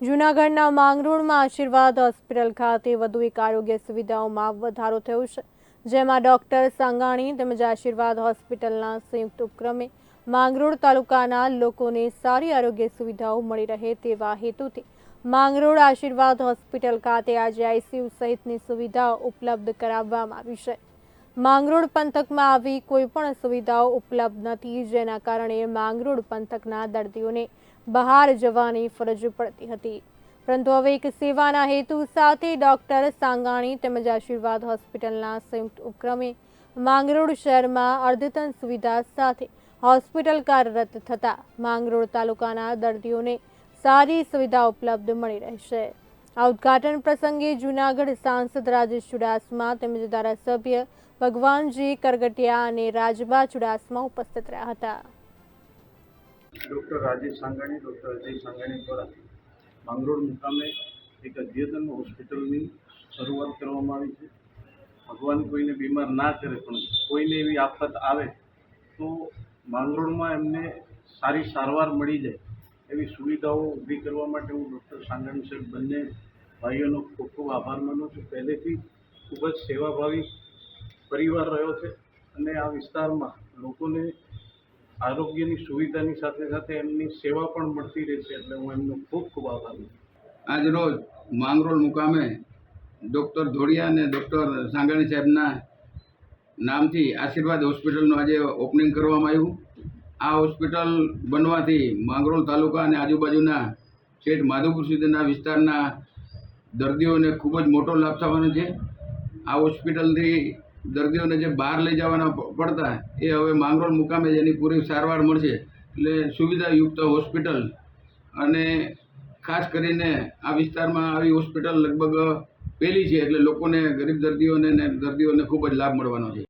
જૂનાગઢના માંગરોળમાં આશીર્વાદ હોસ્પિટલ ખાતે વધુ એક આરોગ્ય સુવિધાઓમાં વધારો થયો છે. જેમાં ડોક્ટર સંગાણી તેમજ આશીર્વાદ હોસ્પિટલના સંયુક્ત ઉપક્રમે માંગરોળ તાલુકાના લોકોને સારી આરોગ્ય સુવિધાઓ મળી રહે તેવા હેતુથી માંગરોળ આશીર્વાદ હોસ્પિટલ ખાતે આજે આઈસીયુ સહિતની સુવિધાઓ ઉપલબ્ધ કરાવવામાં આવી છે. માંગરોળ પંથકમાં આવી કોઈ પણ સુવિધાઓ ઉપલબ્ધ નથી, જેના કારણે માંગરોળ પંથકના દર્દીઓને બહાર જવાની ફરજ પડતી હતી. પરંતુ હવે એક સેવાના હેતુ સાથે ડોક્ટર સાંગાણી તેમજ આશીર્વાદ હોસ્પિટલના સંયુક્ત ઉપક્રમે માંગરોળ શહેરમાં અર્ધતન સુવિધા સાથે હોસ્પિટલ કાર્યરત થતા માંગરોળ તાલુકાના દર્દીઓને સારી સુવિધા ઉપલબ્ધ મળી રહેશે. આ ઉદ્ઘાટન પ્રસંગે જૂનાગઢ સાંસદ રાજેશ ચુડાસમા તેમજ ધારાસભ્ય ભગવાનજી કરગટિયા અને રાજબા ચુડાસમા ઉપસ્થિત રહ્યા હતા. ડૉક્ટર રાજેશ સાંગાણી, ડૉક્ટર અજય સાંગાણી દ્વારા માંગરોળ મુકામે એક અદ્યતન હોસ્પિટલની શરૂઆત કરવામાં આવી છે. ભગવાન કોઈને બીમાર ના કરે, પણ કોઈને એવી આફત આવે તો માંગરોળમાં એમને સારી સારવાર મળી જાય એવી સુવિધાઓ ઊભી કરવા માટે હું ડૉક્ટર સાંગાણી સાહેબ બંને ભાઈઓનો ખૂબ ખૂબ આભાર માનું છું. પહેલેથી ખૂબ જ સેવાભાવી પરિવાર રહ્યો છે અને આ વિસ્તારમાં લોકોને આરોગ્યની સુવિધાની સાથે સાથે એમની સેવા પણ મળતી રહેશે એટલે હું એમનો ખૂબ ખૂબ આભારી આજરોજ આજ રોજ માંગરોળ મુકામે ડૉક્ટર ધોળિયા અને ડૉક્ટર સાંગાણી સાહેબના નામથી આશીર્વાદ હોસ્પિટલનું આજે ઓપનિંગ કરવામાં આવ્યું. આ હોસ્પિટલ બનવાથી માંગરોળ તાલુકા અને આજુબાજુના છેઠ માધવપુર સુધીના વિસ્તારના દર્દીઓને ખૂબ જ મોટો લાભ થવાનો છે. આ હોસ્પિટલથી દર્દીઓને જે બહાર લઈ જવાના પડતા એ હવે માંગરોળ મુકામે જેની પૂરી સારવાર મળશે. એટલે સુવિધાયુક્ત હોસ્પિટલ અને ખાસ કરીને આ વિસ્તારમાં આવી હોસ્પિટલ લગભગ પહેલી છે એટલે લોકોને, ગરીબ દર્દીઓને ને દર્દીઓને ખૂબ જ લાભ મળવાનો છે.